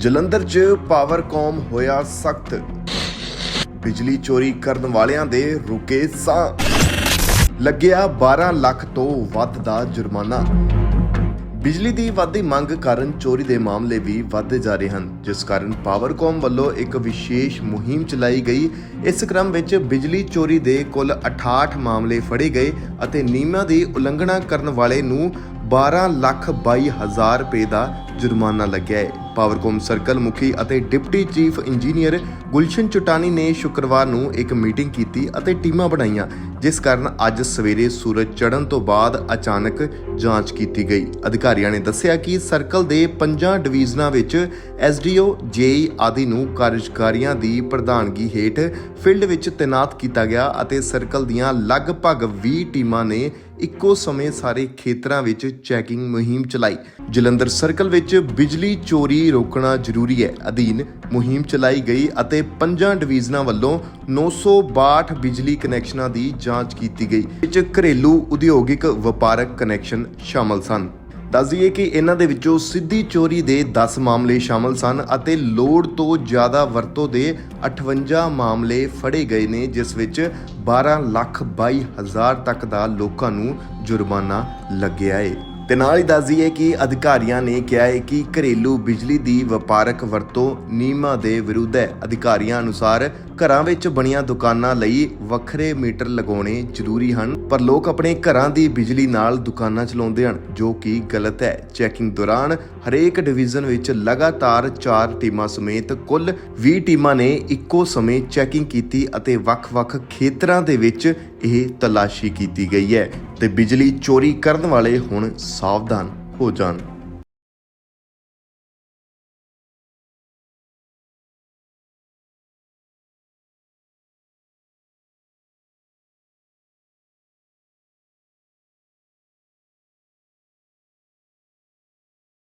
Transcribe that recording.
ਜਲੰਧਰ 'ਚ ਪਾਵਰਕੌਮ ਹੋਇਆ ਸਖਤ। ਬਿਜਲੀ ਚੋਰੀ ਕਰਨ ਵਾਲਿਆਂ ਦੇ ਰੁਕੇ ਸਾਹ। ਲੱਗਿਆ 12 ਲੱਖ ਤੋਂ ਵੱਧ ਦਾ ਜੁਰਮਾਨਾ। ਬਿਜਲੀ ਦੀ ਵੱਧਦੀ ਮੰਗ ਕਾਰਨ ਚੋਰੀ ਦੇ ਮਾਮਲੇ ਵੀ ਵੱਧਦੇ ਜਾ ਰਹੇ ਹਨ, ਜਿਸ ਕਾਰਨ ਪਾਵਰਕੌਮ ਵੱਲੋਂ ਇੱਕ ਵਿਸ਼ੇਸ਼ ਮੁਹਿੰਮ ਚਲਾਈ ਗਈ। ਇਸ ਕ੍ਰਮ ਵਿੱਚ ਬਿਜਲੀ ਚੋਰੀ ਦੇ ਕੁੱਲ 68 ਮਾਮਲੇ ਫੜੇ ਗਏ ਅਤੇ ਨਿਯਮਾਂ ਦੀ ਉਲੰਘਣਾ ਕਰਨ ਵਾਲੇ ਨੂੰ 12 ਲੱਖ 22 ਹਜ਼ਾਰ ਰੁਪਏ ਦਾ ਜੁਰਮਾਨਾ ਲੱਗਿਆ ਹੈ। ਪਾਵਰਕੌਮ ਸਰਕਲ ਮੁਖੀ ਅਤੇ deputy chief engineer Gulshan Chutani ਨੇ ਸ਼ੁੱਕਰਵਾਰ ਨੂੰ ਇੱਕ ਮੀਟਿੰਗ ਕੀਤੀ ਅਤੇ ਟੀਮਾਂ ਬਣਾਈਆਂ, ਜਿਸ ਕਾਰਨ ਅੱਜ ਸਵੇਰੇ ਸੂਰਜ ਚੜ੍ਹਨ ਤੋਂ ਬਾਅਦ ਅਚਾਨਕ ਜਾਂਚ ਕੀਤੀ ਗਈ। ਅਧਿਕਾਰੀਆਂ ਨੇ ਦੱਸਿਆ ਕਿ ਸਰਕਲ ਦੇ ਪੰਜਾਂ ਡਿਵੀਜ਼ਨਾਂ ਵਿੱਚ ਐਸਡੀਓ ਜੇਈ ਆਦਿ ਨੂੰ ਕਾਰਜਕਾਰੀਆਂ ਦੀ ਪ੍ਰਧਾਨਗੀ ਹੇਠ ਫੀਲਡ ਵਿੱਚ ਤੈਨਾਤ ਕੀਤਾ ਗਿਆ ਅਤੇ ਸਰਕਲ ਦੀਆਂ ਲਗਭਗ 20 ਟੀਮਾਂ ਨੇ ਇੱਕੋ ਸਮੇਂ ਸਾਰੇ ਖੇਤਰਾਂ ਵਿੱਚ ਚੈਕਿੰਗ ਮੁਹਿੰਮ ਚਲਾਈ। ਜਲੰਧਰ ਸਰਕਲ ਵਿੱਚ ਬਿਜਲੀ ਚੋਰੀ ਰੋਕਣਾ ਜ਼ਰੂਰੀ ਹੈ। ਅਧੀਨ ਮੁਹਿੰਮ ਚਲਾਈ ਗਈ ਅਤੇ ਪੰਜਾਂ ਡਿਵੀਜ਼ਨਾਂ ਵੱਲੋਂ 962 ਬਿਜਲੀ ਕਨੈਕਸ਼ਨਾਂ ਦੀ ਜਾਂਚ ਕੀਤੀ ਗਈ। ਵਿੱਚ ਘਰੇਲੂ ਉਦਯੋਗਿਕ ਵਪਾਰਕ ਕਨੈਕਸ਼ਨ ਸ਼ਾਮਲ ਸਨ। ਦੱਸ ਦਈਏ ਕਿ ਇਹਨਾਂ ਦੇ ਵਿੱਚੋਂ ਸਿੱਧੀ ਚੋਰੀ ਦੇ 10 ਮਾਮਲੇ ਸ਼ਾਮਲ ਸਨ ਅਤੇ ਲੋੜ ਤੋਂ ਜ਼ਿਆਦਾ ਵਰਤੋਂ ਦੇ 58 ਮਾਮਲੇ ਫੜੇ ਗਏ ਨੇ, ਜਿਸ ਵਿੱਚ 12 ਲੱਖ 22 ਹਜ਼ਾਰ ਤੱਕ ਦਾ ਲੋਕਾਂ ਨੂੰ ਜੁਰਮਾਨਾ ਲੱਗਿਆ ਏ। ਤੇ ਨਾਲ ਹੀ ਦੱਸ ਦਈਏ ਕਿ ਅਧਿਕਾਰੀਆਂ ਨੇ ਕਿਹਾ ਹੈ ਕਿ ਘਰੇਲੂ ਬਿਜਲੀ ਦੀ ਵਪਾਰਕ ਵਰਤੋਂ ਨਿਯਮਾਂ ਦੇ ਵਿਰੁੱਧ ਹੈ। ਅਧਿਕਾਰੀਆਂ ਅਨੁਸਾਰ ਘਰਾਂ ਵਿੱਚ ਬਣੀਆਂ ਦੁਕਾਨਾਂ ਲਈ ਵੱਖਰੇ ਮੀਟਰ ਲਗਾਉਣੇ ਜ਼ਰੂਰੀ ਹਨ, ਪਰ ਲੋਕ ਆਪਣੇ ਘਰਾਂ ਦੀ ਬਿਜਲੀ ਨਾਲ ਦੁਕਾਨਾਂ ਚਲਾਉਂਦੇ ਹਨ, ਜੋ ਕਿ ਗਲਤ ਹੈ। ਚੈਕਿੰਗ ਦੌਰਾਨ ਹਰੇਕ ਡਿਵੀਜ਼ਨ ਵਿੱਚ ਲਗਾਤਾਰ 4 ਟੀਮਾਂ ਸਮੇਤ ਕੁੱਲ 20 ਟੀਮਾਂ ਨੇ ਇੱਕੋ ਸਮੇਂ ਚੈਕਿੰਗ ਕੀਤੀ ਅਤੇ ਵੱਖ-ਵੱਖ ਖੇਤਰਾਂ ਦੇ ਵਿੱਚ ਇਹ ਤਲਾਸ਼ੀ ਕੀਤੀ ਗਈ ਹੈ ਤੇ ਬਿਜਲੀ ਚੋਰੀ ਕਰਨ ਵਾਲੇ ਹੁਣ ਸਾਵਧਾਨ ਹੋ ਜਾਣ।